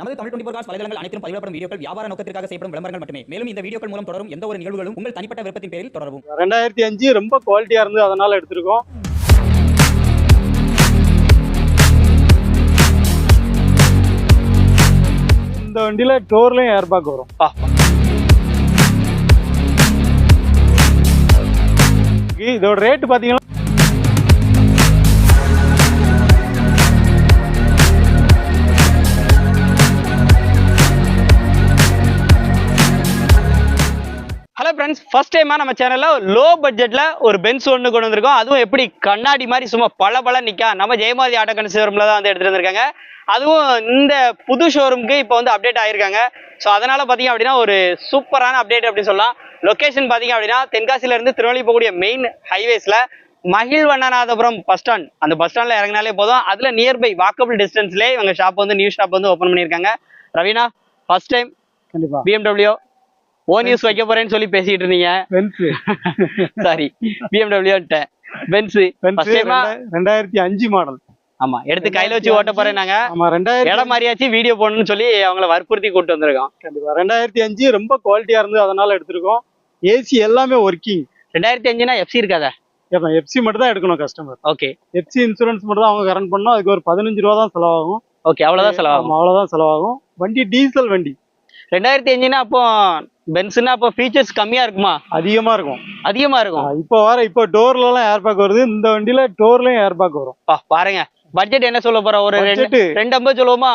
நமது Tamil twenty four cos வலைதளங்கள் அனைத்தும் பதிவிடப்படும் வீடியோக்கள் வியாபார நோக்கத்திற்காக செய்யப்படும் விளம்பரங்கள் மட்டுமே. மேலும் இந்த வீடியோக்கள் மூலம் தொடரும் எந்த ஒரு நிகழ்வுகளும் உங்கள் தனிப்பட்ட விருப்பத்தின் பேரில் தொடரும் ரெண்டாயிரத்தி அஞ்சு ரொம்ப குவாலிட்டியா இருந்து அதனால எடுத்திருக்கோம். இந்த வண்டியில டோர்லயும் ஏர்பேக் வரும். இதோட ரேட் பாத்தீங்கன்னா ஃப்ரெண்ட்ஸ் ஃபர்ஸ்ட் டைமா நம்ம சேனல்ல லோ பட்ஜெட்ல ஒரு பென்ஸ் ஒன்று கொண்டு வந்திருக்கோம். அதுவும் எப்படி கண்ணாடி மாதிரி சும்மா பல பல நிக்கா. நம்ம ஜெயமாதி ஆட்டோ கன்ஸ் ஷோரூம்ல தான் வந்து எடுத்துட்டு வந்திருக்காங்க. அதுவும் இந்த புது ஷோரூம்க்கு இப்போ வந்து அப்டேட் ஆயிருக்காங்க. ஸோ அதனால பார்த்தீங்க அப்படின்னா ஒரு சூப்பரான அப்டேட் அப்படி சொல்லலாம். லொகேஷன் பார்த்தீங்க அப்படின்னா தென்காசியில இருந்து திருநெல்வேலி போகக்கூடிய மெயின் ஹைவேஸ்ல மகிழ்வண்ணநாதபுரம் பஸ் ஸ்டாண்ட் அந்த பஸ் ஸ்டாண்ட்ல இறங்கினாலே போதும். அதுல நியர்பை வாக்கபிள் டிஸ்டன்ஸ்லேயே இவங்க ஷாப் வந்து நியூ ஷாப் வந்து ஓப்பன் பண்ணியிருக்காங்க. ரவீனா ஃபர்ஸ்ட் டைம் கண்டிப்பா. பிஎம்டபிள்யூ ஓன் யூஸ் வைக்க போறேன்னு சொல்லி பேசிட்டு இருந்தீங்க. பென்ஸ் சாரி பிஎம்டபிள்யூன்ட்டேன் பென்ஸ் ரெண்டாயிரத்தி அஞ்சு மாடல் ஆமா எடுத்து கையில வச்சு ஓட்ட போறேன் நாங்க. ஆமா ரெண்டாயிரத்தி இடம் மாதிரியாச்சு வீடியோ போடணும்னு சொல்லி அவங்கள வற்புறுத்தி கூட்டு வந்திருக்கோம். கண்டிப்பா. ரெண்டாயிரத்தி அஞ்சு ரொம்ப குவாலிட்டியா இருந்து அதனால எடுத்திருக்கோம். ஏசி எல்லாமே ஒர்க்கிங் ரெண்டாயிரத்தி அஞ்சுனா எஃப்சி இருக்காதா? எஃப்சி மட்டும் தான் எடுக்கணும் கஸ்டமர் ஓகே எஃப்சி இன்சூரன்ஸ் மட்டும் தான் அவங்க கரண்ட் பண்ணோம் அதுக்கு ஒரு பதினஞ்சு ரூபா தான் செலவாகும். ஓகே அவ்வளவுதான் செலவாகும். அவ்வளவுதான் செலவாகும். வண்டி டீசல் வண்டி. ரெண்டாயிரத்தி அஞ்சுனா அப்போ பென்ஸ்னா அப்போ ஃபீச்சர்ஸ் கம்மியா இருக்குமா? அதிகமா இருக்கும். அதிகமா இருக்கும். இப்போ வர இப்போ டோர்ல எல்லாம் ஏர் பேக் வருது. இந்த வண்டியில டோர்லயும் ஏர் பேக் வரும். பா, பாருங்க. பட்ஜெட் என்ன சொல்ல போறோம்? ஒரு ரெண்டு ரெண்டு ஐம்பது சொல்லுவோமா?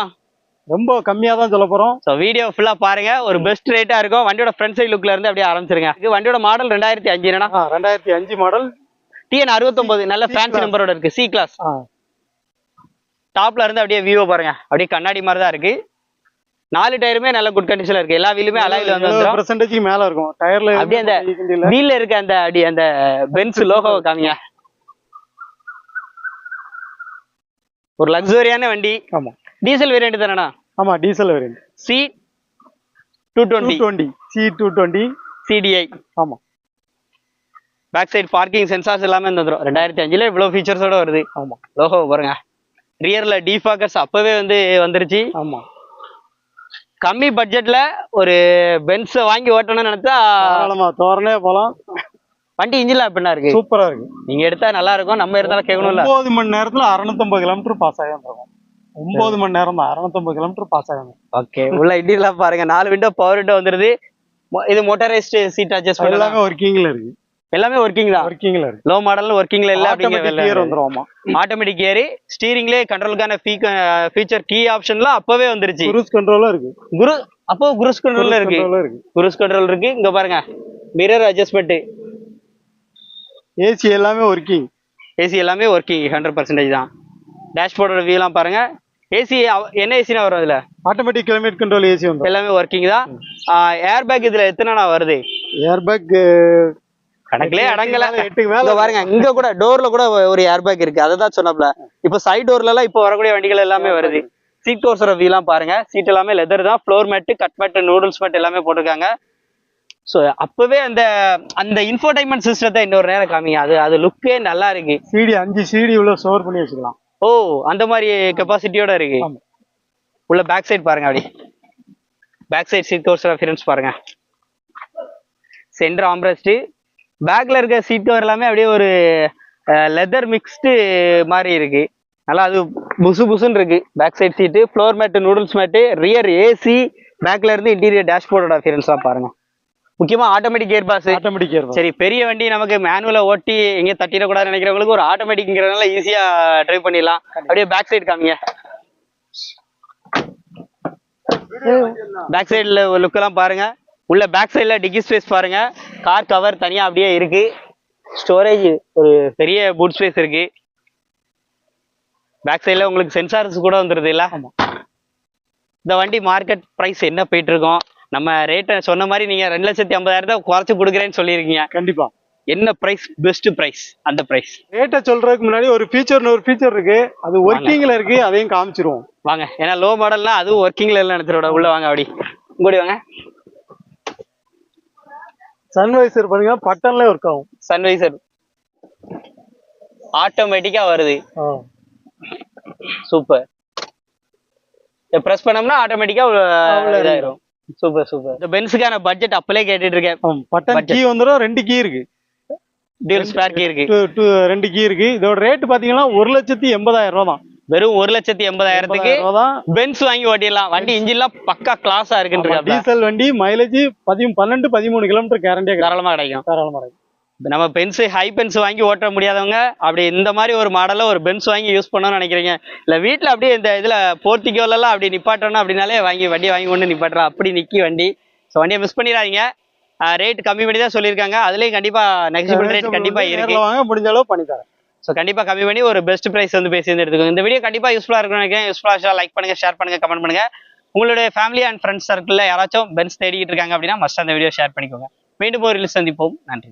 ரொம்ப கம்மியா தான் சொல்ல போறோம். ஸோ வீடியோ ஃபுல்லா பாருங்க. ஒரு பெஸ்ட் ரேட்டா இருக்கும். வண்டியோட ஃப்ரண்ட் சைடு லுக்ல இருந்து அப்படியே ஆரம்பிச்சிருங்க. இது வண்டியோட மாடல் ரெண்டாயிரத்தி அஞ்சு என்னன்னா ரெண்டாயிரத்தி அஞ்சு மாடல் டிஎன் அறுபத்தொன்பது நல்ல ஃபேன்சி. நம்பரோட இருக்கு. சி கிளாஸ் டாப்ல இருந்து அப்படியே வியூ பாருங்க. அப்படியே கண்ணாடி மாதிரி தான் இருக்கு. நாலு டயருமே நல்ல குட் கண்டிஷன்ல இருக்கு. எல்லா வீலுமே அலாயில வந்து மேல இருக்கும். டயர்ல அப்படியே அந்த வீல்ல இருக்க அந்த அப்படி அந்த பென்ஸ் லோகோவை காமிங்க. ஒரு லக்ஸுரியான வண்டி. ஆமா. டீசல் வேரியன்ட் தானேண்ணா? ஆமா diesel variant C two two twenty twenty C two twenty CDI ஆமா. பேக் சைடு பார்க்கிங் சென்சார்ஸ் எல்லாமே வந்துடும் ரெண்டாயிரத்தி அஞ்சுல இவ்வளவு ஃபீச்சர்ஸோட வருது. ஆமா. லோகோ பாருங்க. ரியர்ல டிஃபாக்கர்ஸ் அப்பவே வந்து வந்துருச்சு. ஆமா. கம்மி பட்ஜெட்ல ஒரு பென்ஸ் வாங்கி ஓட்டணும்னு நினைச்சா தோரணே போலாம். வண்டி இன்ஜின்ல எப்படின்னா இருக்கு? சூப்பரா இருக்கு. நீங்க எடுத்தா நல்லா இருக்கும். நம்ம இருந்தாலும் கேட்கணும்ல. ஒன்பது மணி நேரத்துல அறுநூத்தம்பது கிலோமீட்டர் பாஸ் ஆகும் இருக்கும். ஒன்பது மணி நேரம் தான் அறுநூத்தம்பது கிலோமீட்டர் பாஸ் ஆகும். ஓகே உள்ள இன்டீரியர் பாருங்க. நாலு விண்டோ பவர் விண்டோ வந்துருது. இது மோட்டரைஸ்டு சீட் அட்ஜஸ்ட் எல்லாமே ஒர்க்கிங்ல இருக்கு. எல்லாமே ஒர்க்கிங் தான். ஒர்க்கிங்ல இருக்கு. லோ மாடல் ஒர்க்கிங்ல இல்ல. ஆட்டோமேட்டிக் கியர் வந்துரும் ஆட்டோமேட்டிக் கியர் ஸ்டீரிங்லேயே கண்ட்ரோலுக்கான ஃபீச்சர் கீ ஆப்ஷன்லாம் அப்பவே வந்துருச்சு. குரூஸ் கண்ட்ரோலும் இருக்கு. குரு அப்போ குருஸ் கண்ட்ரோல்ல இருக்கு. குருஸ் கண்ட்ரோல் இருக்கு. இங்க பாருங்க. மிரர் அட்ஜஸ்ட்மெண்ட் ஏசி எல்லாமே ஒர்க்கிங் ஏசி எல்லாமே ஒர்க்கிங் ஹண்ட்ரட் பர்சன்டேஜ் தான். டேஷ்போர்டோட வியூலாம் பாருங்க. ஏசி என்ன ஏசினா வரும் இதுல ஆட்டோமேட்டிக் கிளைமேட் கண்ட்ரோல் ஏசி எல்லாமே ஒர்க்கிங் தான். ஏர் பேக் இதுல எத்தனை வருது? ஏர் பேக் கணக்குலயே அடங்கல. பாருங்க இங்க கூட டோர்ல கூட ஒரு ஏர் பேக் இருக்கு. அதை தான் சொன்னாப்ல இப்போ சைட் டோர்ல எல்லாம் இப்போ வரக்கூடிய வண்டிகள் எல்லாமே வருது. சீட் கவர்ஸோட வியூலாம் பாருங்க. சீட் எல்லாமே லெதர் தான். Floor mat cut mat noodles mat எல்லாமே போட்டிருக்காங்க. ஸோ அப்பவே அந்த அந்த இன்ஃபோடைன்மெண்ட் சிஸ்டத்தை இன்னொரு நேரம் காமிங்க. அது அது லுக்கே நல்லா இருக்கு. சிடி அஞ்சு சிடி உள்ள ஸ்டோர் பண்ணி வச்சுக்கலாம். ஓ அந்த மாதிரி கெப்பாசிட்டியோட இருக்கு. உள்ள பேக் சைடு பாருங்க அப்படி. Back side seat covers reference பாருங்க. சென்டர் ஆம்ரஸ்ட் பேக்ல இருக்க சீட் கவர் எல்லாமே அப்படியே ஒரு லெதர் மிக்ஸ்டு மாதிரி இருக்கு. நல்லா அது புசு புசுன்னு இருக்கு. Back side seat floor mat noodles mat rear AC பேக்ல இருந்து இன்டீரியர் டேஷ்போர்டோட அஃபியரன்ஸ்லாம் பாருங்க. முக்கியமா automatic gear boss automatic gear சரி பெரிய வண்டி நமக்கு மேனுவலா ஓட்டி எங்க தட்டிடக்கூடாதுன்னு நினைக்கிறவங்களுக்கு ஒரு ஆட்டோமேட்டிக்ங்கிறதுனால ஈஸியா டிரைவ் பண்ணிடலாம். அப்படியே பேக் சைடு காமிங்க. பேக் சைடுல லுக் எல்லாம் பாருங்க. உள்ள பேக் சைடுல டிக்கி ஸ்பேஸ் பாருங்க. கார் கவர் தனியா அப்படியே இருக்கு. ஸ்டோரேஜ் ஒரு பெரிய பூட் ஸ்பேஸ் இருக்கு. பேக் சைடுல உங்களுக்கு சென்சார்ஸ் கூட வந்துருது இல்ல. இந்த வண்டி மார்க்கெட் பிரைஸ் என்ன போயிட்டு இருக்கோம்? நம்ம ரேட்டை சொன்ன மாதிரி நீங்க ரெண்டு லட்சத்தி ஐம்பதாயிரத்தை குறைச்சு கொடுக்குறேன்னு சொல்லியிருக்கீங்க. கண்டிப்பா. என்ன பிரைஸ் பெஸ்ட் பிரைஸ் அந்த பிரைஸ் ரேட்டை சொல்றதுக்கு முன்னாடி ஒரு ஃபீச்சர்னு ஒரு ஃபீச்சர் இருக்கு. அது ஒர்க்கிங்ல இருக்கு. அதையும் காமிச்சிருவோம். வாங்க. ஏன்னா லோ மாடல்னா அதுவும் ஒர்க்கிங்ல இல்லை நினைச்சிரோட உள்ள வாங்க அப்படி. உங்கடி வாங்க. சன்வைசர் பாருங்க பட்டன்ல ஒர்க் ஆகும். சன்வைசர் ஆட்டோமேட்டிக்கா வருது. சூப்பர் ப்ரெஸ் பண்ணோம்னா ஆட்டோமேட்டிக்கா இதாயிரும். சூப்பர் சூப்பர் இந்த பென்ஸுக்கான பட்ஜெட் அப்பலே கேட்டுட்டு இருக்கேன் பட்டன். கீ வந்துடும் ரெண்டு கீ இருக்கு. டியூல் ஸ்பேர் கீ இருக்கு. ரெண்டு கீ இருக்கு. இதோட ரேட் பாத்தீங்கன்னா ஒரு லட்சத்தி எண்பதாயிரம் ரூபா தான் வெறும் ஒரு லட்சத்தி எண்பதாயிரத்துக்கு பென்ஸ் வாங்கி ஓட்டிடலாம். வண்டி இன்ஜின்லாம் பக்கா கிளாஸா இருக்குன்னு டீசல் வண்டி மைலேஜ் பதி பன்னெண்டு பதிமூணு கிலோமீட்டர் கேரண்டியா தாராளமா கிடைக்கும். தாராளமா இப்ப நம்ம பென்ஸ் ஹை பென்ஸ் வாங்கி ஓட்ட முடியாதவங்க அப்படி இந்த மாதிரி ஒரு மாடல்ல ஒரு பென்ஸ் வாங்கி யூஸ் பண்ணணும்னு நினைக்கிறீங்க. இல்ல வீட்ல அப்படியே இந்த இதுல போர்த்திகோல எல்லாம் அப்படி நிப்பாட்டணும் அப்படின்னாலே வாங்கி வண்டி வாங்கி கொண்டு நிப்பாட்டுறோம் அப்படி நிக்கி வண்டி. ஸோ வண்டியை மிஸ் பண்ணிடாதீங்க. ரேட் கம்மி பண்ணி தான் சொல்லியிருக்காங்க. அதுலயும் கண்டிப்பா நெக்ஸ்ட் ரேட் கண்டிப்பா இருக்கு. முடிஞ்ச அளவு பண்ணி தரேன் ஸோ கண்டிப்பா கம்மி பண்ணி ஒரு பெஸ்ட் பிரைஸ் வந்து பேசி வந்து எடுத்துக்கோங்க. இந்த வீடியோ கண்டிப்பா யூஸ்ஃபுல்லாக இருக்கும்னு நினைக்கிறேன். லைக் பண்ணுங்க ஷேர் பண்ணுங்க கமெண்ட் பண்ணுங்க. உங்களுடைய ஃபேமிலி அண்ட் ஃப்ரெண்ட்ஸ் சர்க்கிளில் யாராச்சும் பென்ஸ் தேடிக்கிட்டு இருக்காங்க அப்படின்னா மஸ்ட் அந்த வீடியோ ஷேர் பண்ணிக்கோங்க. மீண்டும் ஒரு ரிலீஸ் சந்திப்போம். நன்றி.